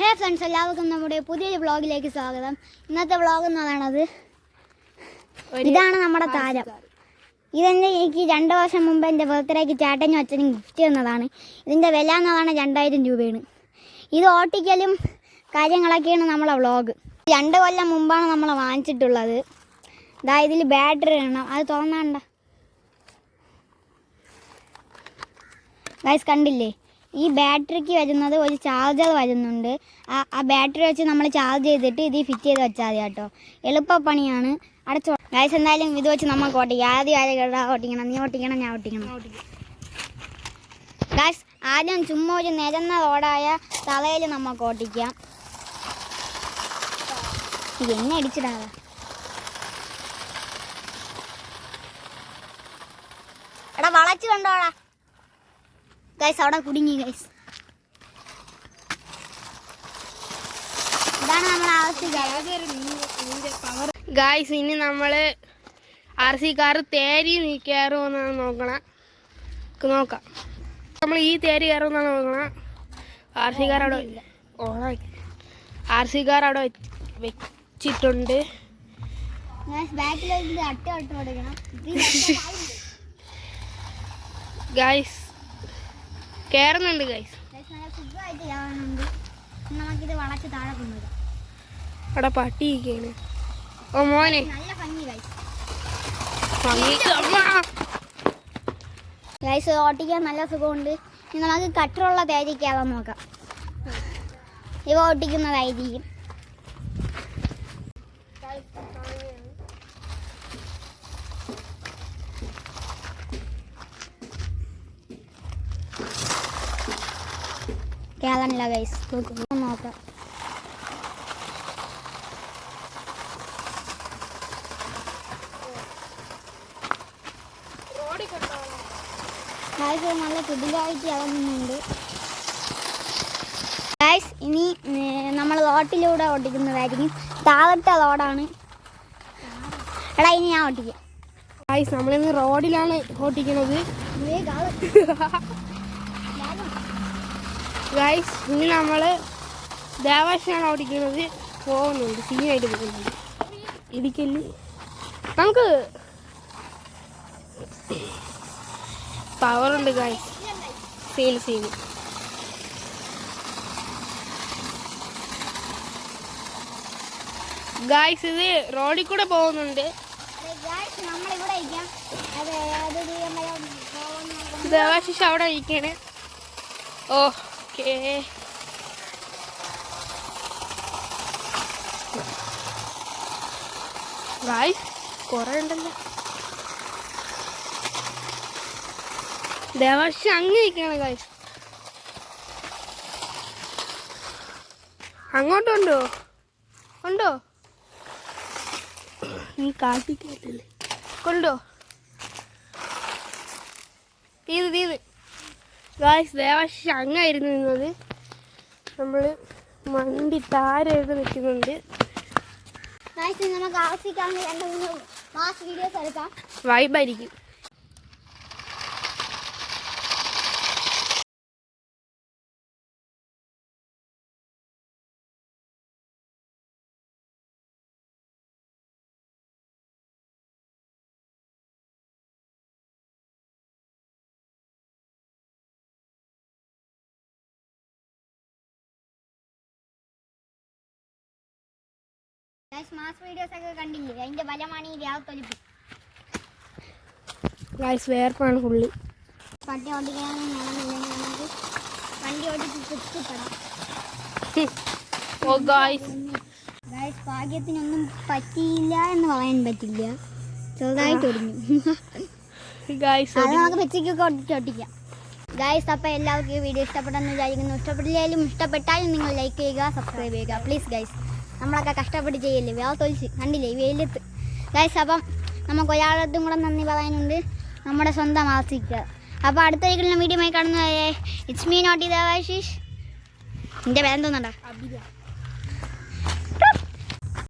ഹേ friends എല്ലാവർക്കും നമ്മുടെ പുതിയൊരു വ്ളോഗിലേക്ക് സ്വാഗതം. ഇന്നത്തെ വ്ളോഗ് എന്ന് പറയണത് ഇതാണ് നമ്മുടെ താരം. ഇതെന്നെ എനിക്ക് രണ്ട് വർഷം മുമ്പ് എന്റെ ബർത്ത്ഡേക്ക് ചേട്ടനും അച്ഛനും ഗിഫ്റ്റ് തന്നതാണ്. ഇതിന്റെ വില എന്ന് പറഞ്ഞാൽ രണ്ടായിരം രൂപയാണ്. ഇത് ഓട്ടിക്കലും കാര്യങ്ങളൊക്കെയാണ് നമ്മളെ വ്ളോഗ്. രണ്ട് കൊല്ലം മുമ്പാണ് നമ്മൾ വാങ്ങിച്ചിട്ടുള്ളത്. ഇതാ ഇതിൽ ബാറ്ററി ഇടണം. അത് തോന്നാണ്ട ഗൈസ് കണ്ടില്ലേ? ഈ ബാറ്ററിക്ക് വരുന്നത് ഒരു ചാർജർ വരുന്നുണ്ട്. ആ ആ ബാറ്ററി വെച്ച് നമ്മൾ ചാർജ് ചെയ്തിട്ട് ഇത് ഫിറ്റ് ചെയ്ത് വെച്ചാൽ മതി കേട്ടോ. എളുപ്പപ്പണിയാണ്. അടച്ചു. ഗൈസ് എന്തായാലും ഇത് വെച്ച് നമുക്ക് ഓട്ടിക്കാം. ആദ്യം ആരെ കേട്ടാ ഓട്ടിക്കണം? നീ ഓട്ടിക്കണം ഞാൻ ഓട്ടിക്കണം. ഗൈസ് ആദ്യം ചുമ്മാ ഒരു നിരന്ന റോഡായ തലയിൽ നമുക്ക് ഓട്ടിക്കാം. എന്നെ അടിച്ചിടാതെ എടാ വളച്ച് കണ്ടോടാ. ഗൈസ് അവിടെ കുടുങ്ങി ഗൈസ് ഇതാണ് നമ്മുടെ ആവശ്യം. ഗായ്സ് ഇനി നമ്മൾ ആർ സി കാർ തേരി കയറുമെന്നാണ് നോക്കണം. നമുക്ക് നോക്കാം. നമ്മൾ ഈ തേരി കയറുമെന്നാണ് നോക്കണം. ആർ സി കാർ അവിടെ ആർ സി കാർ അവിടെ വെച്ച്- വെച്ചിട്ടുണ്ട്. ബാക്കിലേക്ക് അട്ട ഗൈസ് നമുക്കിത് വളച്ച് താഴെ കൊണ്ടുവരാം. അവിടെ പട്ടി ഇരിക്കുകയാണ് ഓ മോനെ. നല്ല ഭംഗി ഗൈസ് ഓട്ടിക്കാൻ നല്ല സുഖമുണ്ട്. ഇനി നമുക്ക് കട്ടറുള്ള തേജിക്കാതാ നോക്കാം. ഇവ ഓട്ടിക്കുന്നതായിരിക്കും. കേളനില്ല ഗൈസ് നോക്കാം. ഗൈസ് നല്ല കിടിലായിട്ട് ഇറങ്ങുന്നുണ്ട്. ഗൈസ് ഇനി നമ്മൾ ലോട്ടിലൂടെ ഓട്ടിക്കുന്നതായിരിക്കും താഴത്തെ ലോഡാണ് എടാ ഇനി ഞാൻ ഓട്ടിക്കാം ഗൈസ് നമ്മളിന്ന് റോഡിലാണ് ഓട്ടിക്കുന്നത് ഗായ്സ് ഇനി നമ്മൾ ദേവാശിയാണ് ഓടിക്കുന്നത്. പോകുന്നുണ്ട്. സീനായിട്ട് പോകുന്നുണ്ട്. ഇടിക്കൽ നമുക്ക് പവറുണ്ട് ഗൈസ് സീൽ സീൻ ഗായ്സ് ഇത് റോഡിൽ കൂടെ പോകുന്നുണ്ട്. ദേവാശിഷ അവിടെ ഇരിക്കാണ് ഓക്കേ. ഗായ്സ് കുറെ ഉണ്ടല്ലോ. ദേവാശിഷ അങ്ങ് ഇരിക്കാണ് ഗായ്സ് അങ്ങോട്ടുണ്ടോ ഉണ്ടോ? നീ കാട്ടിക്കല്ലേ കൊണ്ടോ? തീത് തീത് ഗായ്സ് ദേവാശിഷ അങ്ങായിരുന്നു നിന്നത് നമ്മൾ മണ്ടി താരായിട്ട് നിൽക്കുന്നുണ്ട്. നമുക്ക് ആവശ്യക്കാണെങ്കിൽ രണ്ട് മൂന്ന് മാസ് വീഡിയോസ് എടുക്കാം. വൈബായിരിക്കും മാസ് വീഡിയോസ് ഒക്കെ കണ്ടില്ലേ? അതിന്റെ ഫലമാണ് ഈ രാത്തൊലിപ്പ് ഗായ്സ് വേർപ്പാണ് ഫുള്ളി വണ്ടി നമുക്ക് വണ്ടി ഓടിച്ച് ഗായ്സ് ഗൈസ് ഭാഗ്യത്തിനൊന്നും പറ്റിയില്ല എന്ന് പറയാൻ പറ്റില്ല. ചെറുതായിട്ട് ഒടിഞ്ഞു. ഗായ്സ് അത് നമുക്ക് പെച്ചയ്ക്കൊക്കെ ഒട്ടിച്ച് ഒട്ടിക്കാം. ഗൈസ് അപ്പോൾ എല്ലാവർക്കും ഈ വീഡിയോ ഇഷ്ടപ്പെട്ടെന്ന് വിചാരിക്കുന്നു. ഇഷ്ടപ്പെട്ടില്ലെങ്കിലും ഇഷ്ടപ്പെട്ടാലും നിങ്ങൾ ലൈക്ക് ചെയ്യുക സബ്സ്ക്രൈബ് ചെയ്യുക. പ്ലീസ് ഗൈസ് നമ്മളൊക്കെ കഷ്ടപ്പെട്ട് ചെയ്യല്ലേ? വേറെ തൊലിച്ച്. കണ്ടില്ലേ? വെയിലത്ത്. ഗൈസ് അപ്പം നമുക്ക് ഒരാളത്തും കൂടെ നന്ദി പറയാനുണ്ട്. നമ്മുടെ സ്വന്തം ആസിക്കുക അപ്പോൾ അടുത്തൊരിക്കലും വീഡിയോ കാണുന്നവരെ ഇറ്റ്സ് മീ നോട്ട് ഇതാശിഷ് എന്റെ പേരെന്തോന്നണ്ടാ അഭിരാ.